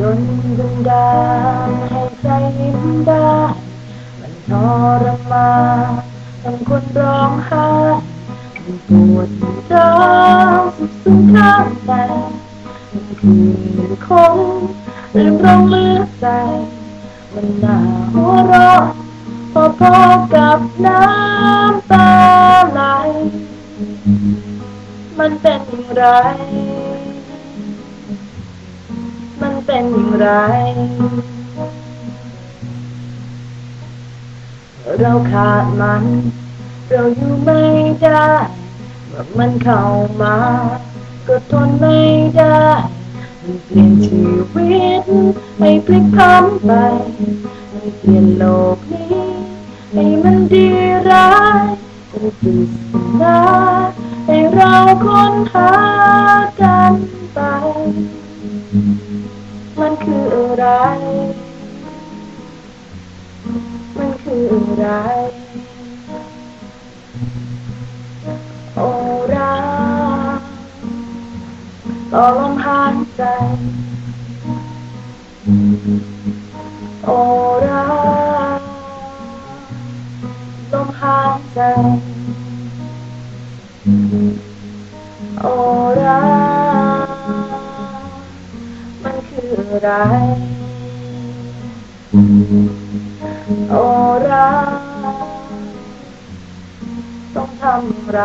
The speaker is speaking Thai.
ดนบันดาลให้ใจยิ้มได้มันทรมานทั้งคนร้องไห้มันปวดร้าวสุดสุดข้างในมันคือคงลืมร้องเลือดใจ มันหนาหัวเราะพอๆกับน้ำตาไหลมันเป็นอย่างไร เป็นอย่างไร เราขาดมัน เราอยู่ไม่ได้เมื่อมันเข้ามา ก็ทนไม่ได้มันเปลี่ยนชีวิตให้พลิกผันไปมันเปลี่ยนโลกนี้ให้มันดีร้ายเป็นปริศนาให้เราค้นหากันไป มันคืออะไร มันคืออะไร โอ้รักต่อลมหายใจ โอ้รักลมหายใจ ไร โอ้รักต้องทำไร